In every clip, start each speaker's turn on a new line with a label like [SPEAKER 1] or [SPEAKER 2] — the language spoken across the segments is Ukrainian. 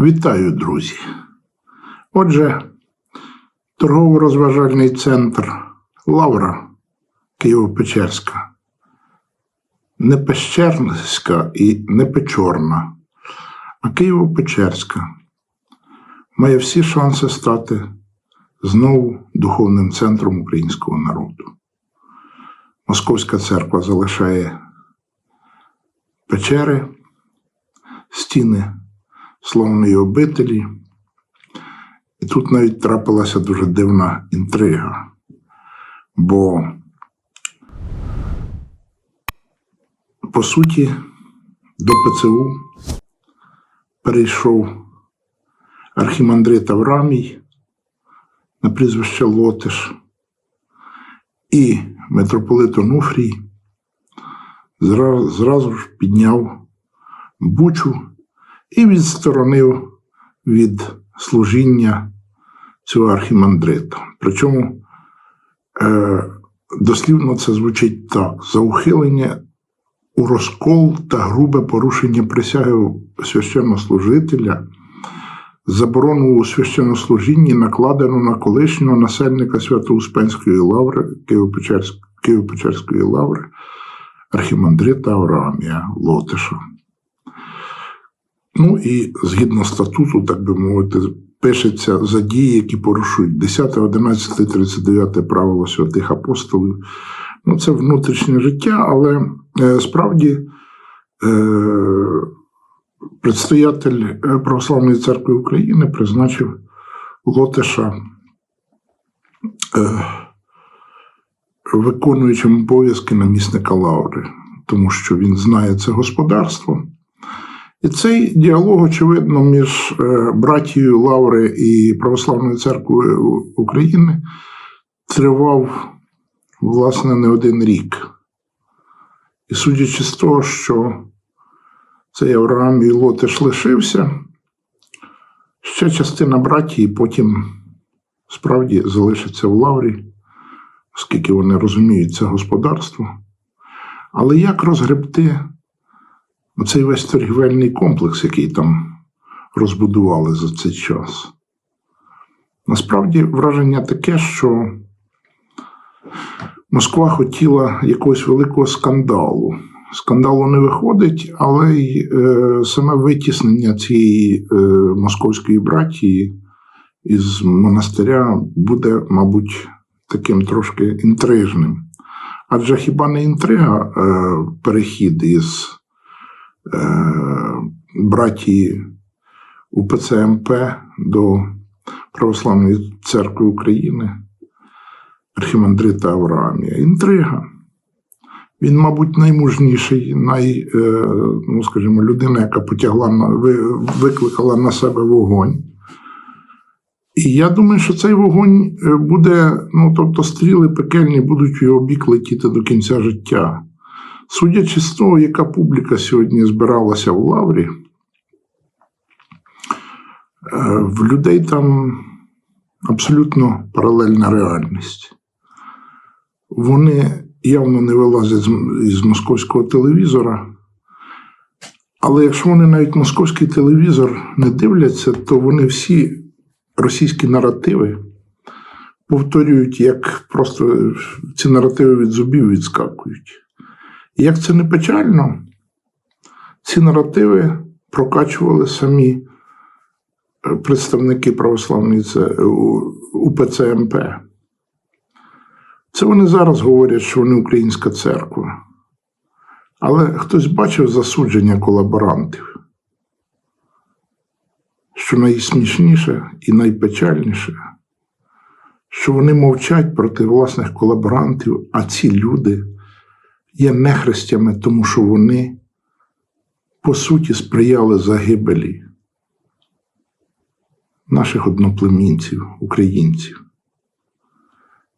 [SPEAKER 1] Вітаю, друзі. Отже, торгово-розважальний центр Лавра Києво-Печерська. Не Пещерська і не Печорна, а Києво-Печерська має всі шанси стати знову духовним центром українського народу. Московська церква залишає печери, стіни славної обителі. І тут навіть трапилася дуже дивна інтрига, бо, по суті, до ПЦУ перейшов архімандрит Аврамій на прізвище Лотиш і митрополит Онуфрій зразу, ж підняв бучу і відсторонив від служіння цього архімандрита. Причому е, дослівно це звучить так: за ухилення у розкол та грубе порушення присяги священнослужителя, заборону у священнослужінні накладено на колишнього насельника Свято-Успенської лаври Києво-Печерської лаври архімандрита Авраамія Лотиша. Ну і згідно статуту, так би мовити, пишеться за дії, які порушують 10, 11, 39 правило святих апостолів. Ну, це внутрішнє життя, але е, справді е, предстоятель е, Православної церкви України призначив Лотиша е, виконуючим обов'язки намісника Лаври, тому що він знає це господарство. І цей діалог, очевидно, між е, братією Лаври і Православною церквою України тривав, власне, не один рік. І судячи з того, що цей Авраам і Лотиш лишився, ще частина братії потім справді залишиться в Лаврі, оскільки вони розуміють це господарство. Але як розгребти оцей весь торгівельний комплекс, який там розбудували за цей час? Насправді враження таке, що Москва хотіла якогось великого скандалу. Скандалу не виходить, але й е, саме витіснення цієї е, московської братії із монастиря буде, мабуть, таким трошки інтрижним. Адже хіба не інтрига е, перехід із братії УПЦ МП до Православної церкви України, архімандрита Авраамія? Інтрига. Він, мабуть, наймужніший, най, е, ну, скажімо, людина, яка потягла на викликала на себе вогонь. І я думаю, що цей вогонь е, буде, ну тобто стріли пекельні будуть в його бік летіти до кінця життя. Судячи з того, яка публіка сьогодні збиралася в Лаврі, е, в людей там абсолютно паралельна реальність. Вони явно не вилазять із московського телевізора. Але якщо вони навіть московський телевізор не дивляться, то вони всі російські наративи повторюють, як просто ці наративи від зубів відскакують. Як це не печально, ці наративи прокачували самі е, представники православної це- УПЦ МП. Це вони зараз говорять, що вони українська церква. Але хтось бачив засудження колаборантів, що найсмішніше і найпечальніше, що вони мовчать проти власних колаборантів, а ці люди є нехрестями, тому що вони по суті сприяли загибелі наших одноплемінців, українців.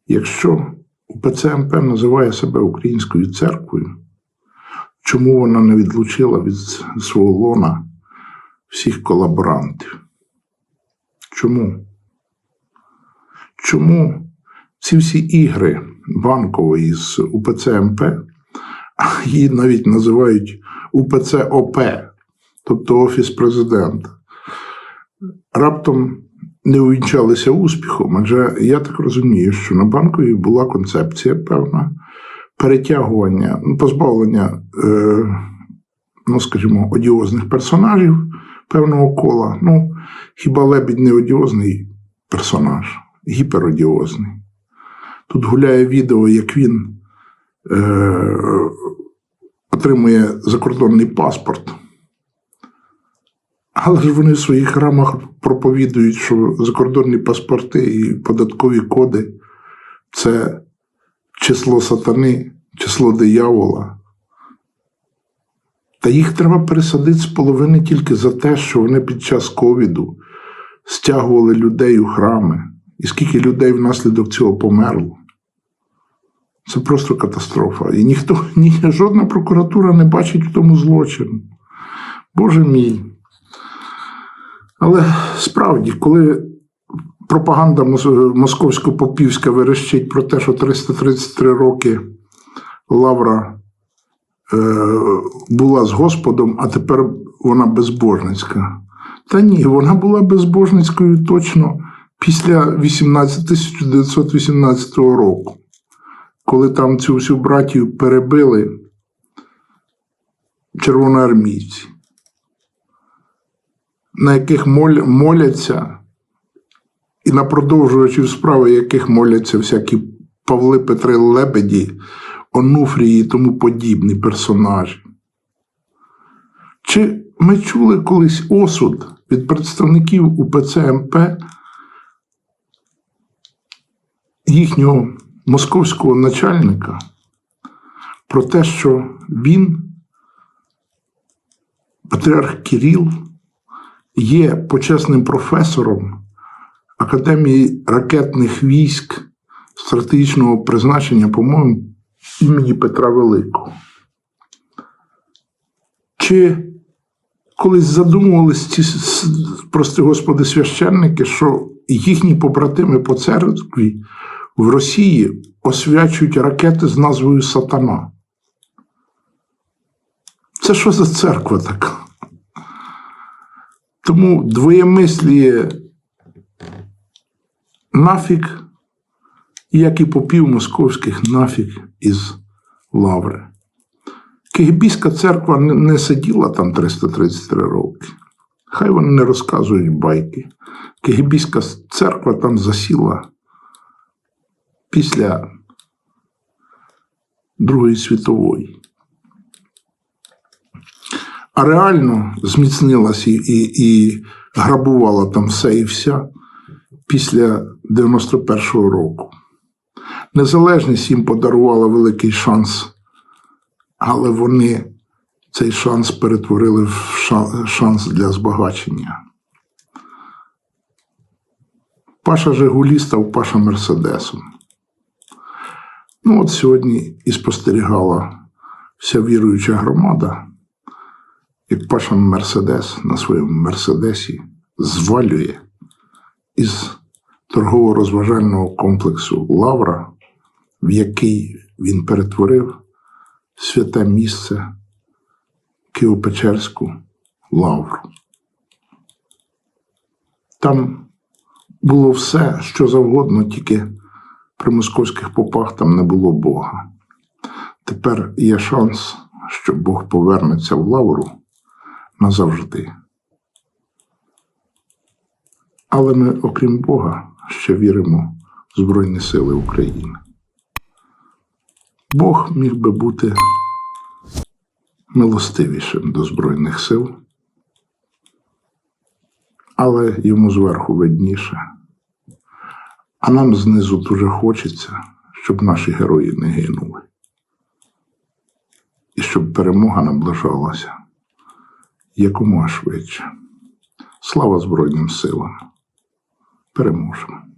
[SPEAKER 1] Якщо УПЦ МП називає себе українською церквою, чому вона не відлучила від свого лона всіх колаборантів? Чому? Чому ці всі ігри банкової з УПЦ МП, її навіть називають УПЦ ОП, тобто Офіс президента, раптом не увінчалися успіхом, адже я так розумію, що на банковій була концепція певна перетягування, ну, позбавлення, е, ну, скажімо, одіозних персонажів певного кола. Ну, хіба лебідь не одіозний персонаж, гіперодіозний. Тут гуляє відео, як він отримує закордонний паспорт. Але ж вони в своїх храмах проповідують, що закордонні паспорти і податкові коди це число сатани, число диявола. Та їх треба пересадити з половини тільки за те, що вони під час ковіду стягували людей у храми. І скільки людей внаслідок цього померло. Це просто катастрофа. І ніхто, ні, жодна прокуратура не бачить в тому злочину. Боже мій. Але справді, коли пропаганда московсько-попівська верещить про те, що 333 роки Лавра е, була з Господом, а тепер вона безбожницька. Та ні, вона була безбожницькою точно після 18, 1918 року, коли там цю всю братію перебили червоноармійці, на яких моляться, і на продовжувачів справи, яких моляться всякі Павли Петри Лебеді, Онуфрії і тому подібні персонажі. Чи ми чули колись осуд від представників УПЦ МП їхнього московського начальника про те, що він, патріарх Кирил, є почесним професором Академії ракетних військ стратегічного призначення, по-моєму, імені Петра Великого. Чи колись задумувались ці, прости господи, священники, що їхні побратими по церкві в Росії освячують ракети з назвою Сатана? Це що за церква така? Тому двоємисліє нафіг, як і попів московських нафіг із лаври. Кигибійська церква не, сиділа там 333 роки. Хай вони не розказують байки. Кигибійська церква там засіла після Другої світової. А реально зміцнилась і, і, і грабувала там все і вся після 91-го року. Незалежність їм подарувала великий шанс, але вони цей шанс перетворили в шанс для збагачення. Паша Жигулі став Паша Мерседесом. Ну, от сьогодні і спостерігала вся віруюча громада, як Паша Мерседес на своєму Мерседесі звалює із торгово-розважального комплексу Лавра, в який він перетворив святе місце Києво-Печерську лавру. Там було все, що завгодно, тільки при московських попах там не було Бога. Тепер є шанс, що Бог повернеться в лавру назавжди. Але ми, окрім Бога, ще віримо в Збройні Сили України. Бог міг би бути милостивішим до Збройних сил, але йому зверху видніше. А нам знизу дуже хочеться, щоб наші герої не гинули. І щоб перемога наближалася якомога швидше. Слава Збройним силам! Переможемо!